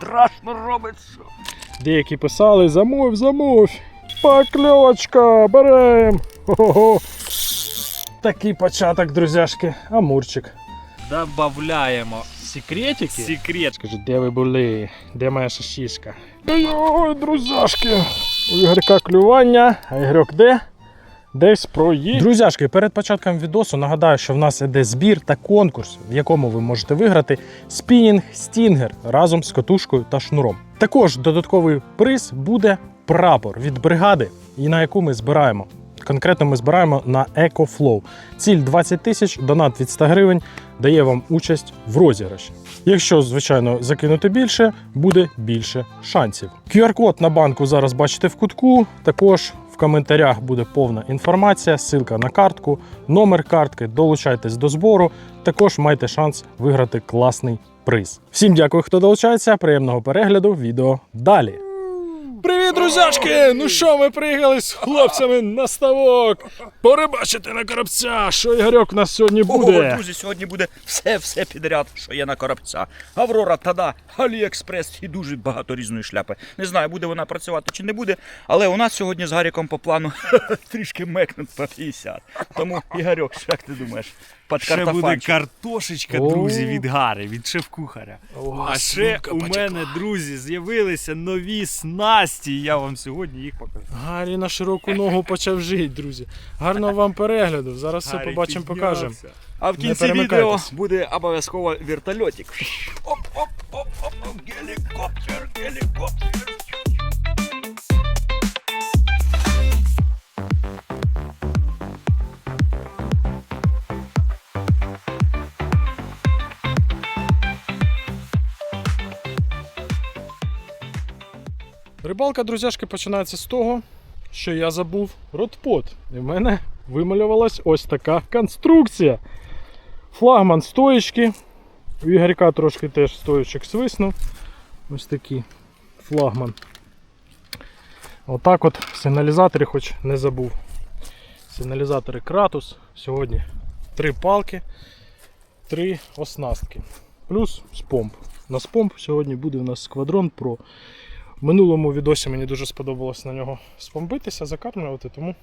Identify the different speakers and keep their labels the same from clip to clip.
Speaker 1: Страшно робиться.
Speaker 2: Деякі писали замов, замов. Покльовочка, берем. Хо-хо-хо. Такий початок, друзяшки. Амурчик.
Speaker 1: Добавляємо секретики. Секрет.
Speaker 2: Скажи, де ви були? Де моя шишишка? Ой, друзяшки. У Ігорька клювання, а Ігорьок де? Десь проїхав. Друзяшки, перед початком відосу нагадаю, що в нас іде збір та конкурс, в якому ви можете виграти спінінг стінгер разом з катушкою та шнуром. Також додатковий приз буде прапор від бригади, і на яку ми збираємо. Конкретно ми збираємо на EcoFlow. Ціль 20 тисяч, донат від 100 гривень дає вам участь в розіграші. Якщо, звичайно, закинути більше, буде більше шансів. QR-код на банку зараз бачите в кутку. Також в коментарях буде повна інформація, ссылка на картку, номер картки. Долучайтесь до збору. Також маєте шанс виграти класний приз. Всім дякую, хто долучається. Приємного перегляду. Відео далі. Привіт, друзяшки! Ну що, ми приїхали з хлопцями на ставок. Порибачити на коробця. Що Ігорьок у нас сьогодні
Speaker 1: Ого,
Speaker 2: буде?
Speaker 1: друзі, сьогодні буде все-все підряд, що є на коробця. Аврора, Тада, Аліекспрес і дуже багато різної шляпи. Не знаю, буде вона працювати чи не буде, але у нас сьогодні з Гаріком по плану трішки мекнуть по 50. Тому, Ігорьок, як ти думаєш? Під
Speaker 3: Ще буде картошечка, друзі, від Гари, від шеф-кухаря.
Speaker 2: О,
Speaker 3: А ще у
Speaker 2: потекла.
Speaker 3: мене, друзі, з'явилися нові снасті. і Я вам сьогодні їх покажу.
Speaker 2: Гаррі на широку ногу почав жити, друзі. Гарного вам перегляду. Зараз все побачимо, покажемо.
Speaker 1: А в кінці відео буде обов'язково вертольотик. Оп, оп, оп, оп, оп, гелікоптер, гелікоптер.
Speaker 2: Рибалка, друзяшки, починається з того, що я забув ротпот. І в мене вималювалась ось така конструкція. Флагман стоїчки. У Ігорька трошки теж стоїчок свиснув. Ось такий флагман. Отак от сигналізатори хоч не забув. Сигналізатори Кратус. Сьогодні три палки, три оснастки. Плюс спомп. На спомп сьогодні буде у нас сквадрон Pro. В минулому відосі мені дуже сподобалось на нього спомбитися, закармлювати, тому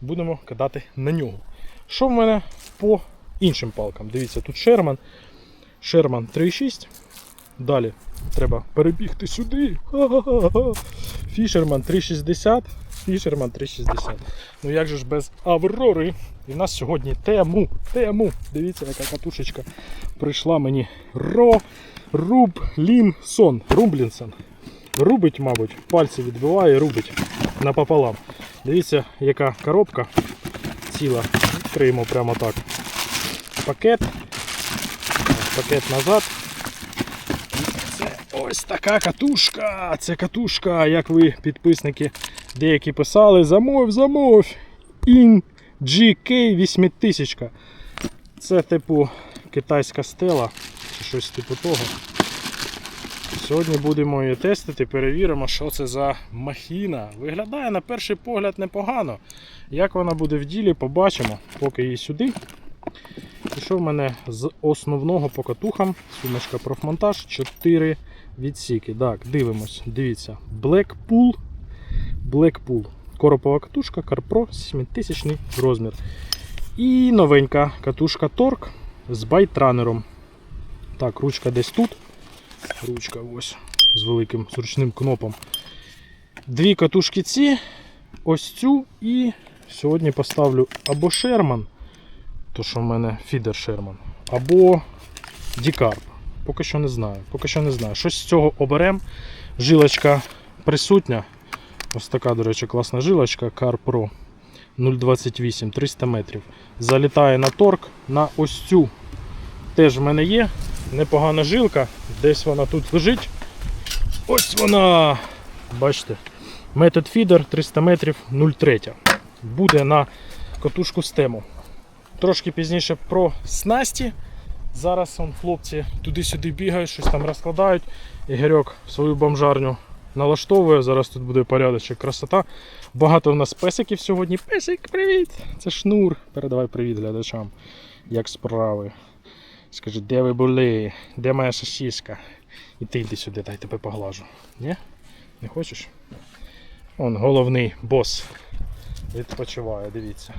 Speaker 2: будемо кидати на нього. Що в мене по іншим палкам? Дивіться, тут Sherman. Sherman 3.6. Далі треба перебігти сюди. Ха-ха-ха. 360. Fisherman 360. Ну як же ж без Аврори? І в нас сьогодні тему. Тему. Дивіться, яка катушечка прийшла мені. Ро Рублінсон. Рублінсон. Рубить, мабуть, пальці відбиває, рубить напополам. Дивіться, яка коробка ціла. Відкриємо прямо так. Пакет. Пакет назад. Це ось така катушка. Це катушка, як ви, підписники, деякі писали. Замов, замов. In GK 8000. Це типу китайська стела. Чи щось типу того. Сьогодні будемо її тестити, перевіримо, що це за махіна. Виглядає на перший погляд непогано. Як вона буде в ділі, побачимо, поки її сюди. І що в мене з основного по катухам? Сумочка профмонтаж 4 відсіки. Так, дивимось. Дивіться. Blackpool. Blackpool. Коропова катушка CarPro 7000 розмір. І новенька катушка Torque з байтранером. Так, ручка десь тут. Ручка ось з великим зручним кнопом. Дві катушки ці, ось цю і сьогодні поставлю або Sherman, то що в мене фідер Sherman, або Дікарп. Поки що не знаю. Поки що не знаю. Щось з цього оберем. Жилочка присутня. Ось така, до речі, класна жилочка Car Pro 0,28 300 метрів. Залітає на торк на ось цю. Теж в мене є непогана жилка. Десь вона тут лежить. Ось вона. Бачите. Метод фідер 300 метрів 0,3. Буде на катушку стему. Трошки пізніше про снасті. Зараз он, хлопці туди-сюди бігають, щось там розкладають. Ігорьок свою бомжарню налаштовує. Зараз тут буде порядочок, красота. Багато в нас песиків сьогодні. Песик, привіт! Це шнур. Передавай привіт глядачам. Як справи. Скажи, де ви були? Де моя шашішка? І ти йди сюди, дай тебе поглажу. Ні? Не хочеш? Он головний бос. Відпочиває, дивіться.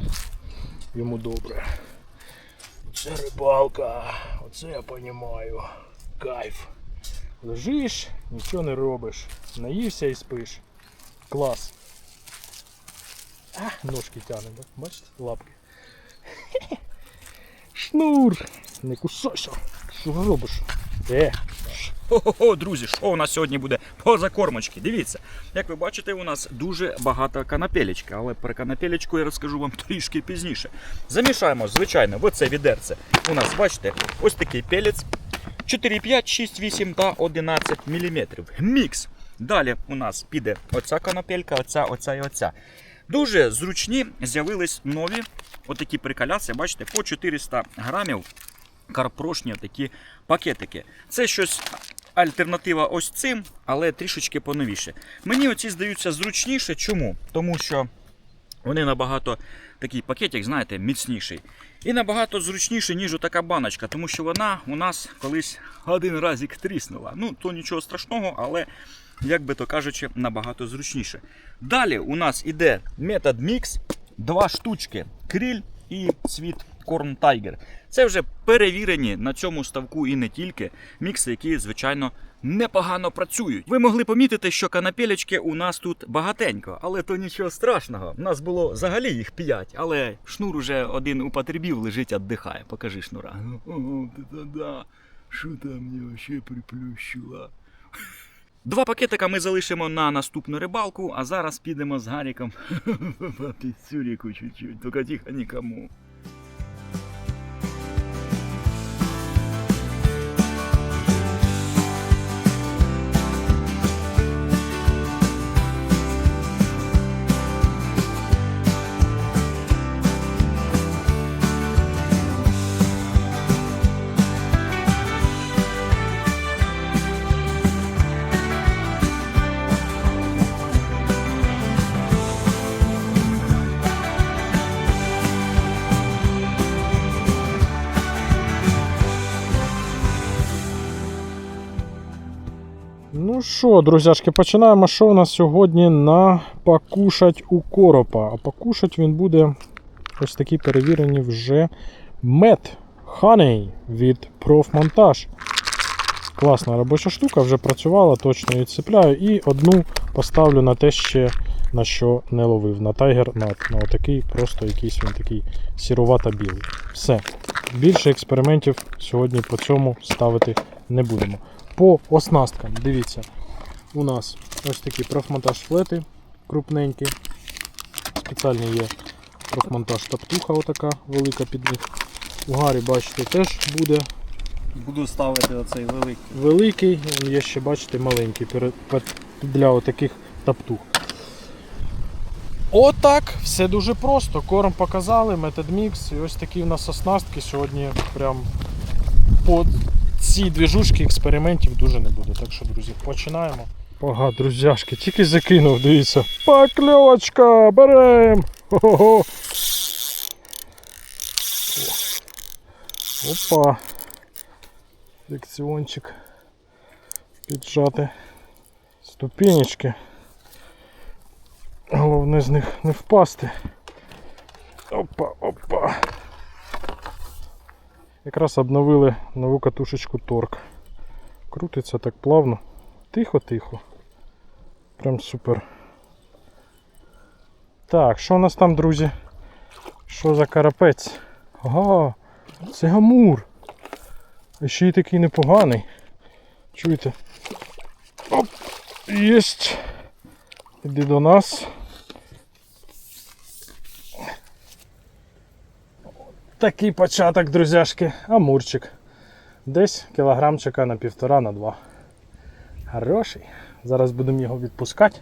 Speaker 2: Йому добре. Це рибалка. Оце я понімаю. Кайф. Лежиш, нічого не робиш. Наївся і спиш. Клас. А, ножки тягне, бач- бачите? Лапки. Шнур! Не кусайся. Що робиш? Е,
Speaker 1: Хо-хо-хо, друзі, що у нас сьогодні буде по закормочці? Дивіться, як ви бачите, у нас дуже багато канапелечки, але про канапелечку я розкажу вам трішки пізніше. Замішаємо, звичайно, в оце відерце. У нас, бачите, ось такий пелець 4, 5, 6, 8 та 11 мм. Мікс. Далі у нас піде оця канапелька, оця, оця і оця. Дуже зручні з'явились нові отакі приколяси, бачите, по 400 грамів карпрошні такі пакетики. Це щось альтернатива ось цим, але трішечки поновіше. Мені оці здаються зручніше. Чому? Тому що вони набагато такий пакетик, знаєте, міцніший. І набагато зручніше, ніж така баночка, тому що вона у нас колись один разик тріснула. Ну, то нічого страшного, але, як би то кажучи, набагато зручніше. Далі у нас іде метод мікс, два штучки кріль і цвіт Корн Тайгер. Це вже перевірені на цьому ставку і не тільки мікси, які, звичайно, непогано працюють. Ви могли помітити, що канапелечки у нас тут багатенько, але то нічого страшного. У нас було взагалі їх п'ять, але шнур уже один употребів, лежить, віддихає. Покажи шнура. Ого, да, що там мені ще приплющила? Два пакетика ми залишимо на наступну рибалку, а зараз підемо з Гаріком Піцюріку цю ріку чуть-чуть, тільки тихо нікому.
Speaker 2: Що, друзяшки, починаємо. Що у нас сьогодні на покушать у коропа? А покушать він буде ось такі перевірені вже мед Honey від профмонтаж. Класна робоча штука, вже працювала, точно відцепляю. І одну поставлю на те ще на що не ловив. На Tiger Nut. На отакий, просто якийсь він такий сірувато білий. Все. Більше експериментів сьогодні по цьому ставити не будемо. По оснасткам, дивіться, у нас ось такі профмонтаж флети крупненькі. Спеціальні є профмонтаж таптуха, отака велика під них. У Гарі, бачите, теж буде
Speaker 3: Буду ставити оцей великий.
Speaker 2: великий, є ще, бачите, маленький для отаких таптух. Отак, все дуже просто. Корм показали, метод мікс. І ось такі в нас оснастки. Сьогодні прям по цій двіжушки експериментів дуже не буде. Так що, друзі, починаємо. Ага, друзяшки, тільки закинув, дивіться. Покльовочка! Берем! Хо-хо-хо! Опа! Фрикціончик піджати ступенечки. Головне з них не впасти. Опа, опа. Якраз обновили нову катушечку торк. Крутиться так плавно. Тихо-тихо. Прям супер. Так, що у нас там, друзі? Що за карапець? Ага, це гамур. І ще й такий непоганий. Чуєте? Оп! Єсть! Іди до нас. Такий початок, друзяшки. Амурчик. Десь кілограмчика на півтора на два. Хороший. Зараз будемо його відпускати.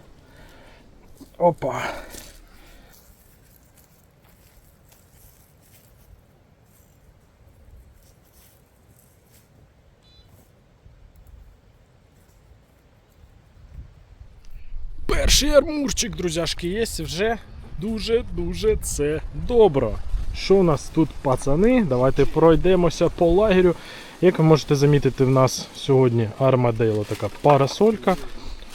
Speaker 2: Опа. Перший армурчик, друзяшки, є вже дуже-дуже це добре. Що у нас тут, пацани? Давайте пройдемося по лагерю. Як ви можете замітити, в нас сьогодні армадейло така парасолька.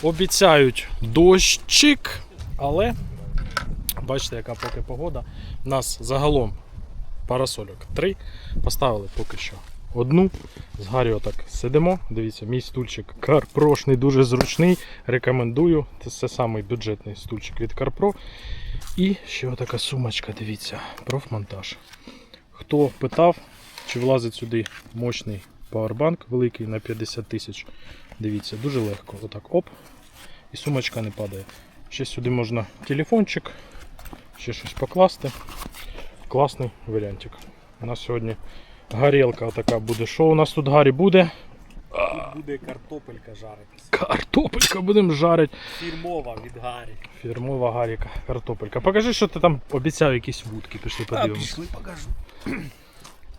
Speaker 2: Обіцяють дощик, але бачите, яка поки погода. У нас загалом парасольок три. Поставили поки що одну. З Гаррі отак сидимо. Дивіться, мій стульчик карпрошний, дуже зручний. Рекомендую. Це самий бюджетний стульчик від Карпро. І ще така сумочка, дивіться, профмонтаж. Хто питав, чи влазить сюди мощний пауербанк великий на 50 тисяч. Дивіться, дуже легко. Отак оп. І сумочка не падає. Ще сюди можна телефончик, ще щось покласти. Класний варіантик. У нас сьогодні горілка така буде. Що у нас тут Гаррі буде?
Speaker 3: Буде картопелька жаритися.
Speaker 2: Картопелька будемо жарити.
Speaker 3: Фірмова від Гарі.
Speaker 2: Фірмова Гаріка, картопелька. Покажи, що ти там обіцяв якісь вудки. Пішли подивимось.
Speaker 3: пішли, покажу.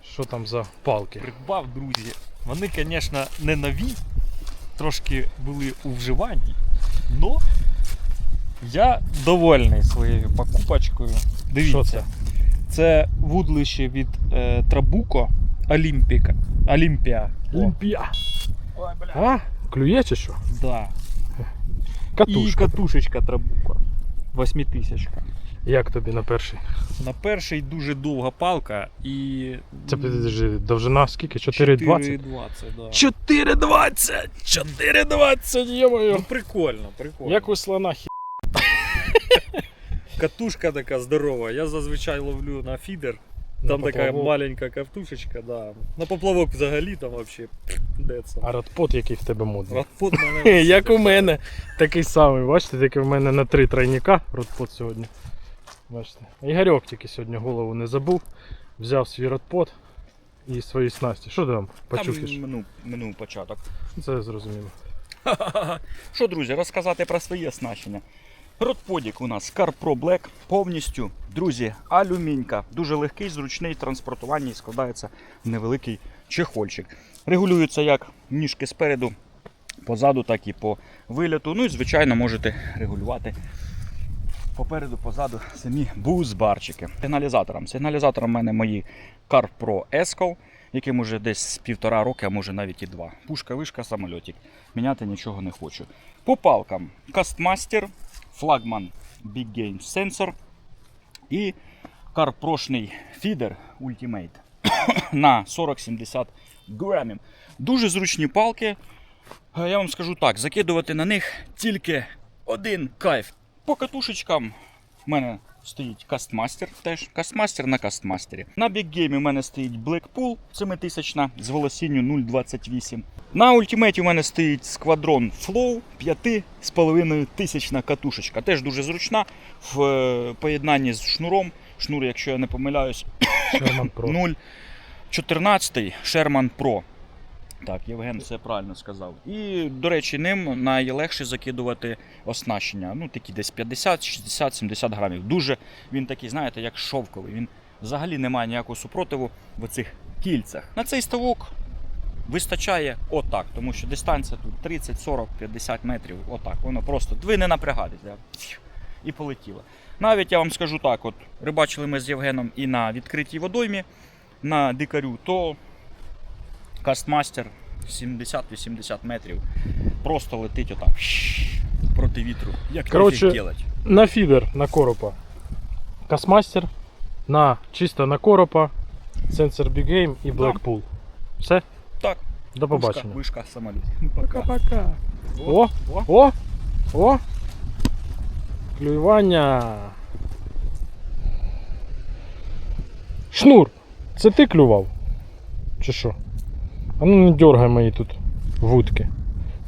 Speaker 2: Що там за палки?
Speaker 3: Придбав, друзі. Вони, звісно, не нові, трошки були у вживанні, но я довольний своєю покупочкою. Дивіться,
Speaker 2: це?
Speaker 3: це вудлище від е, Трабуко Олімпіка. Олімпіа.
Speaker 2: Олімпія.
Speaker 3: Ой, бля.
Speaker 2: А? Клює чи що?
Speaker 3: Да.
Speaker 2: Катушка.
Speaker 3: І катушечка Трабуко. Восьмитисячка.
Speaker 2: Як тобі на перший?
Speaker 3: На перший дуже довга палка і.
Speaker 2: Це підожди, довжина скільки? 4,20?
Speaker 3: 4,20, да.
Speaker 2: 4,20! 4,20, йо-моє!
Speaker 3: Ну прикольно, прикольно.
Speaker 2: Як у слона хі...
Speaker 3: Катушка така здорова. Я зазвичай ловлю на фідер.
Speaker 2: на
Speaker 3: Там така маленька катушечка, да. На поплавок взагалі там вообще де це.
Speaker 2: А радпот який в тебе модний.
Speaker 3: Ротпот мене.
Speaker 2: Як у мене. Такий самий, бачите, тільки в мене на три тройника родпот сьогодні. Бачите. Ігорьок тільки сьогодні голову не забув. Взяв свій родпот і свої снасті. Що ти там почухиш?
Speaker 1: Там минув, минув початок.
Speaker 2: Це зрозуміло.
Speaker 1: Що, друзі, розказати про своє оснащення. Ротподік у нас CarPro Black повністю, друзі, алюмінька. Дуже легкий, зручний в транспортуванні і складається в невеликий чехольчик. Регулюються як ніжки спереду, позаду, так і по виліту. Ну і, звичайно, можете регулювати попереду, позаду самі бузбарчики. Сигналізатором. Сигналізатором в мене мої CarPro Esco, яким уже десь з півтора роки, а може навіть і два. Пушка, вишка, самольотик. Міняти нічого не хочу. По палкам Castmaster, флагман Big Game Sensor і карпрошний фідер Ultimate на 40-70 грамів. Дуже зручні палки. Е, Я вам скажу так, закидувати на них тільки один кайф. По катушечкам в мене стоїть Кастмастер теж. Кастмастер на кастмастері. На бікгеймі в мене стоїть Blackpool 7000 з волосінню 0,28. На ультимейті у мене стоїть Squadron Flow 5,5 тисячна катушечка. Теж дуже зручна в е, поєднанні з шнуром. Шнур, якщо я не помиляюсь,
Speaker 2: Sherman Pro.
Speaker 1: 0,14 Sherman Pro. Так, Євген все правильно сказав. І, до речі, ним найлегше закидувати оснащення. Ну, такі десь 50, 60, 70 грамів. Дуже він такий, знаєте, як шовковий. Він взагалі не має ніякого супротиву в цих кільцях. На цей ставок вистачає отак, тому що дистанція тут 30, 40, 50 метрів. Отак. Воно просто ви не напрягатеся. І полетіло. Навіть я вам скажу так: от рибачили ми з Євгеном і на відкритій водоймі на дикарю, то кастмастер 70-80 метрів просто летить отак проти вітру. Як делать?
Speaker 2: На фідер на коропа. Касмастер. На чисто на коропа. Сенсор Big Game і
Speaker 1: Да.
Speaker 2: Blackpool. Все?
Speaker 1: Так,
Speaker 2: До побачення.
Speaker 1: Вишка, вишка самоліт. Пока.
Speaker 2: Пока-пока. О, о, о. Клювання. Шнур, це ти клював? Чи що? А ну не дергай мої тут вудки.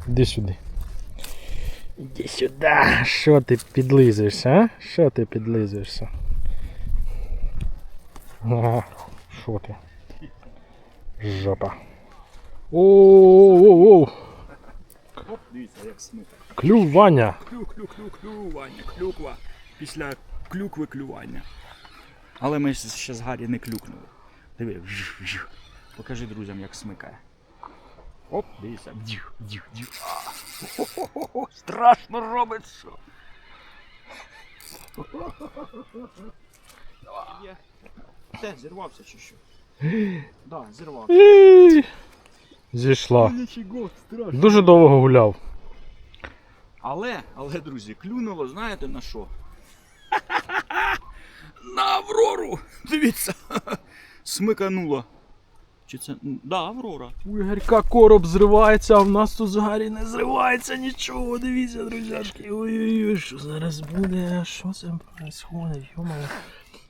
Speaker 2: Іди сюди. Іди сюди. Що ти підлизуєшся, а? Що ти підлизуєшся? А, що ти? Жопа. Оу-оу-оу.
Speaker 1: Дивіться, як смика.
Speaker 2: Клювання.
Speaker 1: Клю, клю, клю, клювання, клюква. Після клюкви клювання. Але ми ще з Гаррі не клюкнули. Диви. Покажи друзям, як смикає. Оп, дивіться. Вдіх. А. Хо-хо-хо, Страшно робить що. Де, зірвався чи що? Да, зірвався.
Speaker 2: Зійшла.
Speaker 1: Нічого.
Speaker 2: Дуже довго гуляв.
Speaker 1: Але, але, друзі, клюнуло, знаєте на що? На Аврору! Дивіться! Смикануло. Чи це. Да, Аврора.
Speaker 2: У Ігорька короб зривається, а в нас тут згарі не зривається нічого. Дивіться, друзяшки. Ой-ой-ой, що зараз буде? Що це відбувається? Йомає.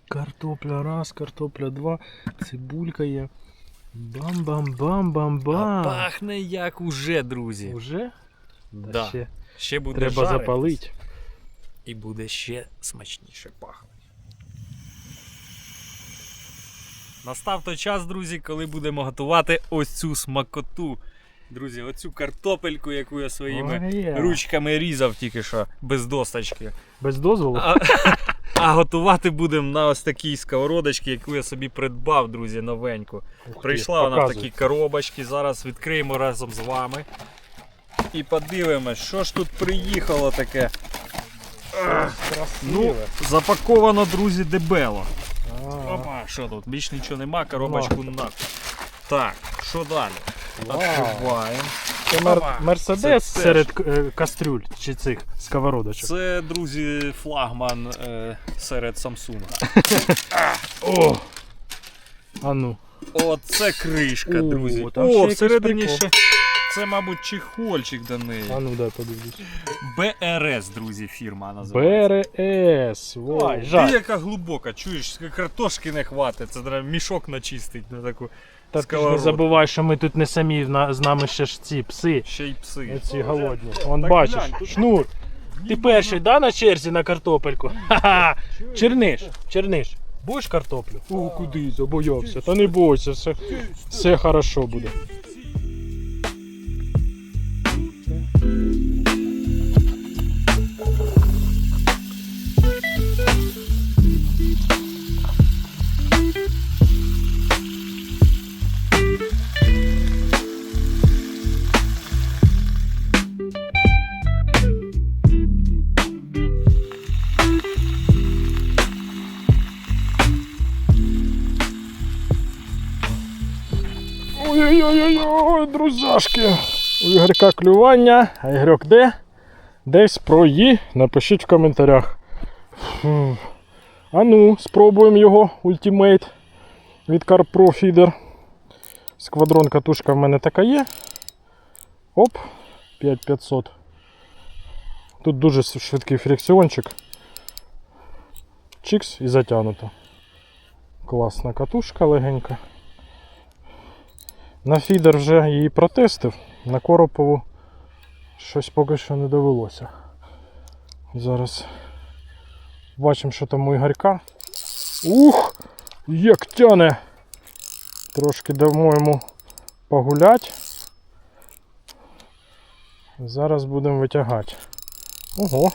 Speaker 2: Картопля раз, картопля два, цибулька є. Бам-бам-бам-бам-бам.
Speaker 3: пахне як уже, друзі.
Speaker 2: Уже?
Speaker 3: Да.
Speaker 2: Ще
Speaker 3: Ще буде
Speaker 2: треба
Speaker 3: жаритись,
Speaker 2: запалити.
Speaker 3: І буде ще смачніше пахнути. Настав той час, друзі, коли будемо готувати ось цю смакоту. Друзі, оцю картопельку, яку я своїми
Speaker 2: Ой,
Speaker 3: ручками різав тільки що без досточки.
Speaker 2: Без дозволу?
Speaker 3: А, а готувати будемо на ось такій сковородочці, яку я собі придбав, друзі, новеньку.
Speaker 2: Ух ти,
Speaker 3: Прийшла вона в
Speaker 2: показуй.
Speaker 3: такій коробочці. Зараз відкриємо разом з вами. І подивимось, що ж тут приїхало таке. Ну, запаковано, друзі, дебело.
Speaker 2: А,
Speaker 3: Опа, що тут? Більш нічого нема, коробочку на. Так, що далі? Відкриваємо.
Speaker 2: Це мер-
Speaker 3: Опа.
Speaker 2: Мерседес
Speaker 3: Це теж.
Speaker 2: серед е, кастрюль чи цих сковородочок.
Speaker 3: Це, друзі, флагман е, серед Samsung.
Speaker 2: О! А ну.
Speaker 3: Оце кришка,
Speaker 2: О,
Speaker 3: друзі.
Speaker 2: там ще
Speaker 3: О,
Speaker 2: якийсь
Speaker 3: всередині
Speaker 2: прикол.
Speaker 3: ще. Це, мабуть, чехольчик до неї.
Speaker 2: А ну дай подивлюсь.
Speaker 3: БРС, друзі, фірма називається.
Speaker 2: БРС. Ой, жаль.
Speaker 3: Ти яка глибока, чуєш, картошки не хватить, це треба мішок начистить на таку.
Speaker 2: Та ти ж не забувай, що ми тут не самі, на- з нами ще ж ці пси.
Speaker 3: Ще й пси.
Speaker 2: Оці голодні. Вон
Speaker 3: Так
Speaker 2: бачиш,
Speaker 3: глянь, тут-
Speaker 2: шнур. Ти перший, да, на черзі на картопельку? Ха-ха. Черниш, черниш. Будеш картоплю? О, куди забоявся? Та не бойся, все, все хорошо буде. Ой-ой-ой, друзяшки. У Ігорька клювання, а Ігорьок де? Десь про її. Напишіть в коментарях. Фу. А ну, спробуємо його ультимейт від Carpro Feeder. Сквадрон катушка в мене така є. Оп, 5500. Тут дуже швидкий фрикціончик. Чикс і затягнуто. Класна катушка легенька. На фідер вже її протестив, на Коропову щось поки що не довелося. Зараз бачимо, що там у Ігорька. Ух! Як тяне! Трошки дамо йому погулять. Зараз будемо витягати. Ого!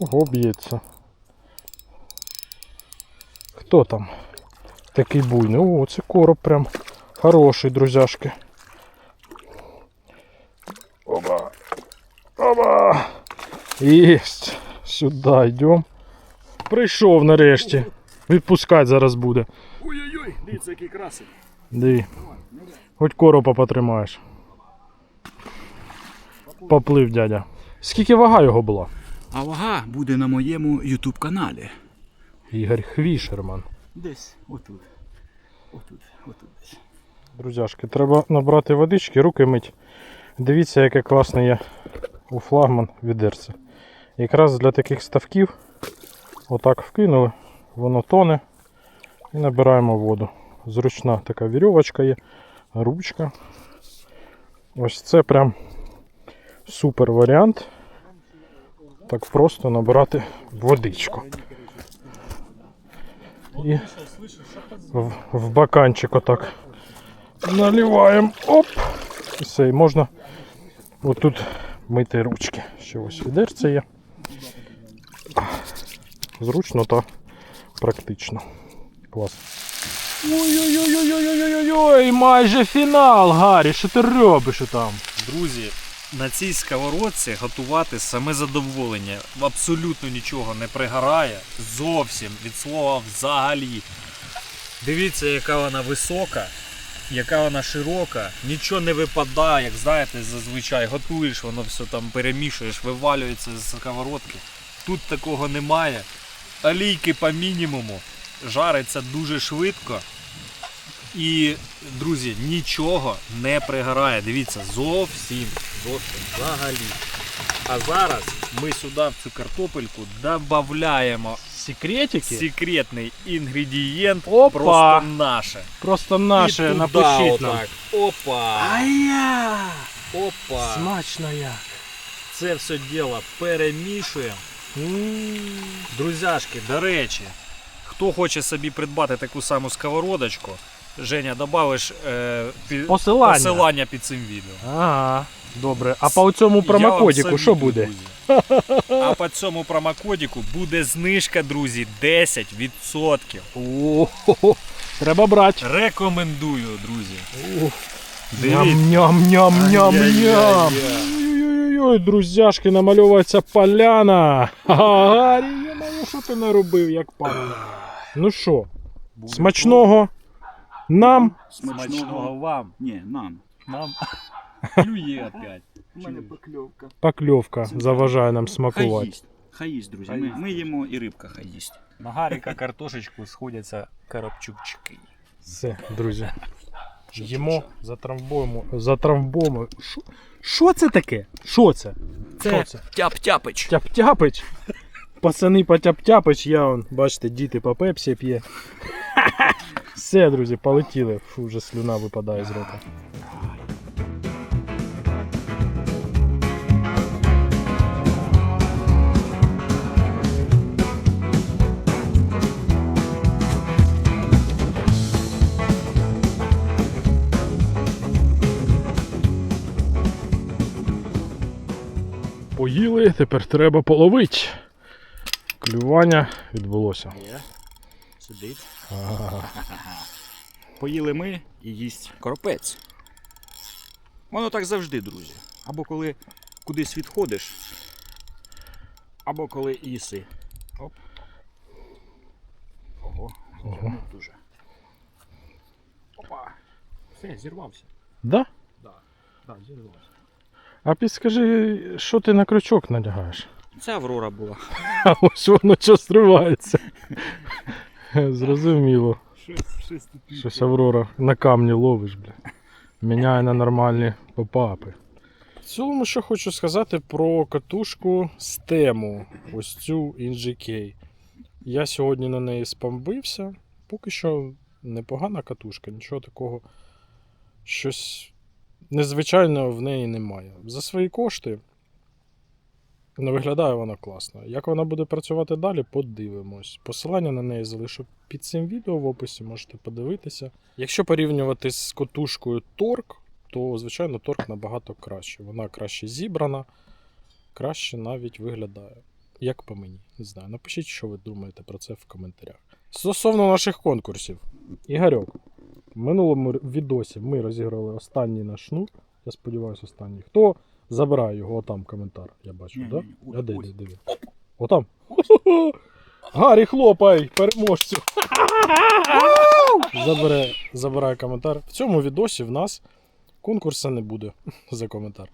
Speaker 2: Ого, б'ється. Хто там? Такий буйний. О, це короб прям. Хороший, друзяшки. Оба. Оба. Єсть. Сюди йдемо. Прийшов нарешті. Відпускати зараз буде.
Speaker 1: Ой-ой-ой, дивіться, який красивий.
Speaker 2: Ди. Хоч коропа потримаєш. Поплив дядя. Скільки вага його була?
Speaker 1: А вага буде на моєму YouTube каналі.
Speaker 2: Ігор Хвішерман.
Speaker 1: Десь отут. Отут, отут десь.
Speaker 2: Друзяшки, треба набрати водички, руки мить. Дивіться, яке класне є у флагман відерце. Якраз для таких ставків отак вкинули, воно тоне і набираємо воду. Зручна така вірьовочка є, ручка. Ось це прям супер варіант. Так просто набирати водичку. І в, баканчик отак наливаємо. Оп! Все, і можна отут мити ручки. Ще ось відерце є. Зручно та практично. Клас. Ой-ой-ой-ой-ой-ой-ой! Майже фінал, Гаррі, що ти робиш там?
Speaker 3: Друзі, на цій сковородці готувати саме задоволення. Абсолютно нічого не пригорає. Зовсім від слова взагалі. Дивіться, яка вона висока. Яка вона широка, нічого не випадає, як знаєте, зазвичай готуєш, воно все там перемішуєш, вивалюється з сковородки. Тут такого немає. Олійки по мінімуму, жариться дуже швидко. І, друзі, нічого не пригорає. Дивіться, зовсім, зовсім взагалі. А зараз ми сюди в цю картопельку додаємо
Speaker 2: Секретики?
Speaker 3: секретний інгредієнт,
Speaker 2: Опа!
Speaker 3: просто наше.
Speaker 2: Просто наше, напишіть нам.
Speaker 3: отак. Опа!
Speaker 2: Ая!
Speaker 3: Опа!
Speaker 2: Смачно як.
Speaker 3: Це все діло перемішуємо. Друзяшки, до речі, хто хоче собі придбати таку саму сковородочку, Женя, добавиш е, пі-
Speaker 2: Посилання.
Speaker 3: посилання під цим відео.
Speaker 2: Ага, добре. А по цьому промокодіку що буде?
Speaker 3: А по цьому промокодіку буде знижка, друзі, 10%.
Speaker 2: О, треба брати.
Speaker 3: Рекомендую, друзі.
Speaker 2: Ням-ням-ням-ням-ням. Ой, друзяшки, намальовується поляна. Гарі, я маю, що ти наробив, як пан. Ну що, смачного нам.
Speaker 3: Смачного вам.
Speaker 1: Ні, нам.
Speaker 3: Нам клює опять.
Speaker 1: У мене покльовка.
Speaker 2: Покльовка заважає нам
Speaker 1: Хай
Speaker 2: смакувати.
Speaker 1: їсть. Хай їсть, друзі. Ми, ми їмо і рибка хай їсть.
Speaker 3: На Гаріка картошечку сходяться коробчукчики.
Speaker 2: Все, друзі. Їмо, затрамбуємо. Затрамбуємо. Що- Що це таке? Що це? Що це?
Speaker 1: Тяп-тяпич.
Speaker 2: Тяп-тяпич. Пацани по тяп-тяпич, я он, бачите, діти по пепсі п'є. Все, друзі, полетіли. Фу, вже слюна випадає з рота. Поїли, тепер треба половити. Клювання відбулося.
Speaker 1: Є. Сидить.
Speaker 2: Ага.
Speaker 1: Поїли ми і їсть коропець. Воно так завжди, друзі. Або коли кудись відходиш, або коли їси. Оп. Ого, затягнув дуже. Опа. Все, зірвався.
Speaker 2: Да?
Speaker 1: Так, зірвався.
Speaker 2: А підскажи, що ти на крючок надягаєш?
Speaker 1: Це Аврора була.
Speaker 2: А ось воно що стривається. Зрозуміло.
Speaker 1: Щось,
Speaker 2: Аврора на камні ловиш, бля. Міняє на нормальні попапи. В цілому, що хочу сказати про катушку з тему. Ось цю NGK. Я сьогодні на неї спамбився. Поки що непогана катушка, нічого такого. Щось незвичайного в неї немає. За свої кошти. Не виглядає вона класно. Як вона буде працювати далі, подивимось. Посилання на неї залишу під цим відео в описі, можете подивитися. Якщо порівнювати з котушкою торк, то, звичайно, торк набагато краще. Вона краще зібрана, краще навіть виглядає. Як по мені, не знаю. Напишіть, що ви думаєте про це в коментарях. Стосовно наших конкурсів, Ігорьок, в минулому відосі ми розіграли останній наш шнур. Я сподіваюся, останній. Хто забирає його? Отам коментар, я бачу, так? Да?
Speaker 1: Ні-ні-ні,
Speaker 2: де, де. Отам. Гаррі, хлопай, переможцю. Забере, забирає коментар. В цьому відосі в нас конкурсу не буде за коментар.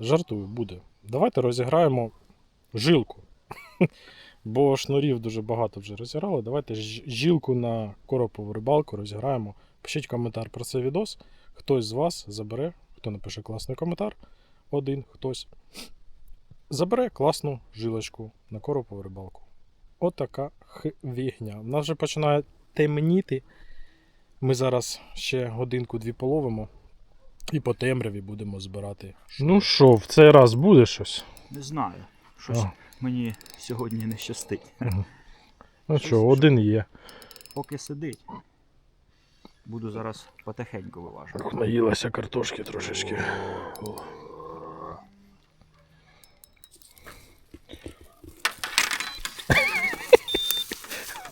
Speaker 2: Жартую, буде. Давайте розіграємо жилку. Бо шнурів дуже багато вже розіграли. Давайте ж- жилку на коропову рибалку розіграємо. Пишіть коментар про цей відос. Хтось з вас забере, хто напише класний коментар, один хтось забере класну жилочку на коропову рибалку. Отака хвігня. У нас вже починає темніти. Ми зараз ще годинку-дві половимо і по темряві будемо збирати. Ну що, в цей раз буде щось?
Speaker 1: Не знаю. Щось
Speaker 2: А.
Speaker 1: мені сьогодні не щастить.
Speaker 2: Ну що, один є.
Speaker 1: Поки сидить. Буду зараз потихеньку виважувати.
Speaker 2: Наїлася картошки трошечки.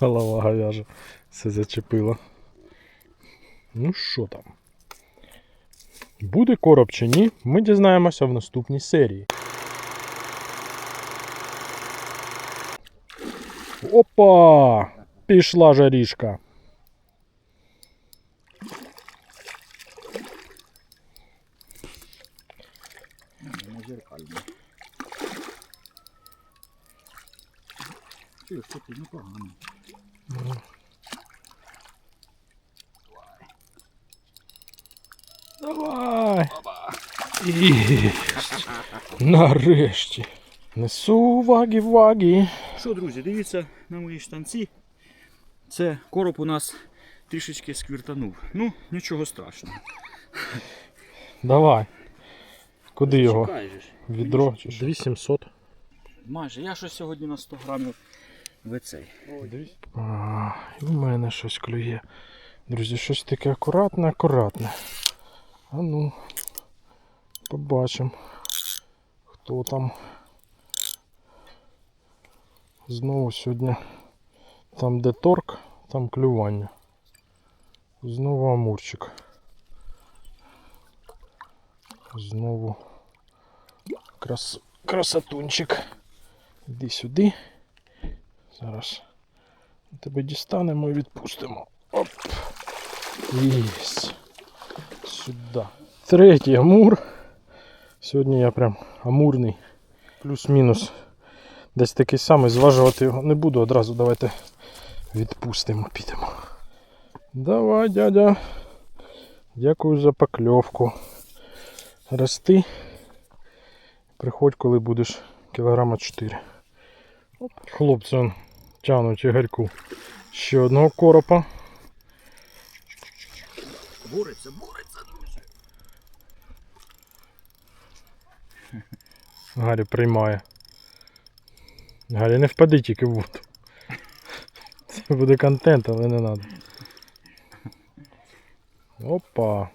Speaker 2: Голова говяжа. Все зачепило. Ну що там? Буде короб чи ні, ми дізнаємося в наступній серії. Опа! Пішла жарішка. Давай! Нарешті. Несу ваги ваги.
Speaker 1: Що, друзі, дивіться на мої штанці. Це короб у нас трішечки сквіртанув. Ну, нічого страшного.
Speaker 2: Давай. Куди його?
Speaker 1: Чекай же.
Speaker 2: Відро чи що? 2700.
Speaker 1: Майже, я щось сьогодні на 100 грамів в цей.
Speaker 2: А, і в мене щось клює. Друзі, щось таке акуратне, акуратне. А ну, побачимо, хто там. Знову сьогодні там де торк, там клювання. Знову амурчик. Знову крас... красотунчик. Іди сюди. Зараз тебе дістанемо і відпустимо. Оп. Єсть. Сюди. Третій амур. Сьогодні я прям амурний. Плюс-мінус. Десь такий самий. Зважувати його не буду. Одразу давайте відпустимо, підемо. Давай, дядя. Дякую за покльовку. Рости. Приходь, коли будеш кілограма 4. Оп. Хлопці он тянуть ігорьку. Ще одного коропа.
Speaker 1: Бореться, бореться, друзі.
Speaker 2: Гаррі приймає. Гаррі, не впади тільки в воду. Це буде контент, але не треба. Опа.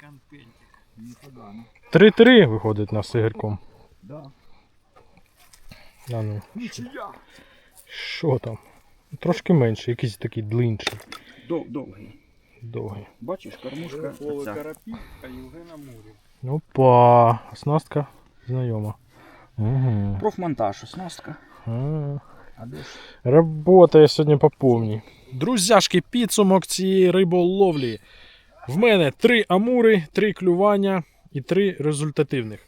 Speaker 1: Контентик. Непогано.
Speaker 2: 3-3 виходить нас з Ігорьком.
Speaker 1: Да.
Speaker 2: А ну,
Speaker 1: Нічия.
Speaker 2: що там? Трошки менше, якийсь такий длинший,
Speaker 1: Дов, довгий.
Speaker 2: довгий.
Speaker 1: Бачиш, кормушка.
Speaker 3: Поле
Speaker 1: оця.
Speaker 3: А Євгена Мурі.
Speaker 2: Опа, оснастка знайома. Угу.
Speaker 1: Профмонтаж, оснастка.
Speaker 2: А.
Speaker 1: А де ж?
Speaker 2: Работає сьогодні по повній. Друзяшки, підсумок цієї риболовлі. В мене три амури, три клювання і три результативних.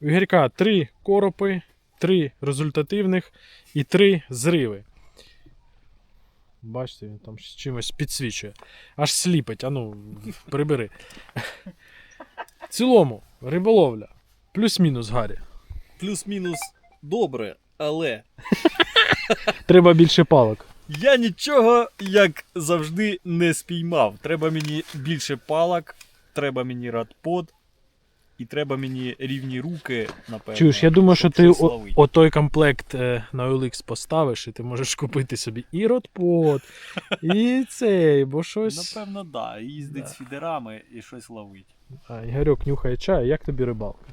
Speaker 2: У Ігорька три коропи, три результативних і три зриви. Бачите, він там з чимось підсвічує. Аж сліпить, а ну, прибери. В цілому, риболовля. Плюс-мінус Гаррі.
Speaker 3: Плюс-мінус добре, але
Speaker 2: Треба більше палок.
Speaker 3: я нічого, як завжди, не спіймав. Треба мені більше палок, треба мені радпод, і треба мені рівні руки, напевно.
Speaker 2: Чуєш, я думаю, що ти о, о той комплект е, на OLX поставиш, і ти можеш купити собі і ротпот, і цей, бо щось.
Speaker 3: Напевно, да. Їздить
Speaker 2: Да.
Speaker 3: з фідерами і щось ловить.
Speaker 2: А, Ігорьок нюхає чай, як тобі рибалка?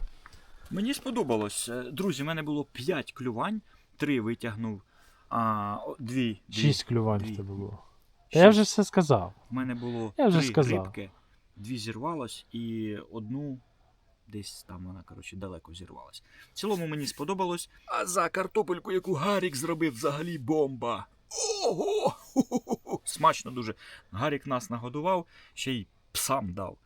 Speaker 1: Мені сподобалось. Е, Друзі, в мене було 5 клювань, 3 витягнув, а о, дві. дві.
Speaker 2: Шість клювань в тебе було. Та я вже все сказав.
Speaker 1: У мене було
Speaker 2: Я вже
Speaker 1: три
Speaker 2: сказав.
Speaker 1: рибки, дві зірвалось і одну десь там вона, коротше, далеко зірвалась. В цілому мені сподобалось. А за картопельку, яку Гарік зробив, взагалі бомба. Ого! Смачно дуже. Гарік нас нагодував, ще й псам дав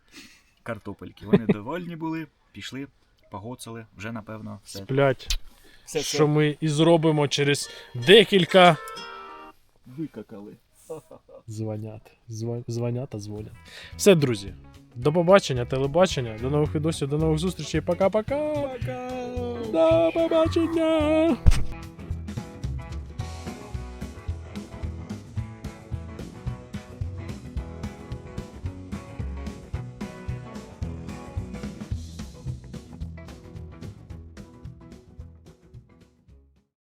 Speaker 1: картопельки. Вони довольні були, пішли, погоцали, вже напевно все.
Speaker 2: Сплять,
Speaker 3: Все
Speaker 2: що ми і зробимо через декілька
Speaker 3: викакали.
Speaker 2: дзвонят. Зва- Дзвонят, а дзвонять. Все, друзі. До побачення, телебачення, до нових відосів, до нових зустрічей. Пока-пока.
Speaker 3: Пока!
Speaker 2: До побачення.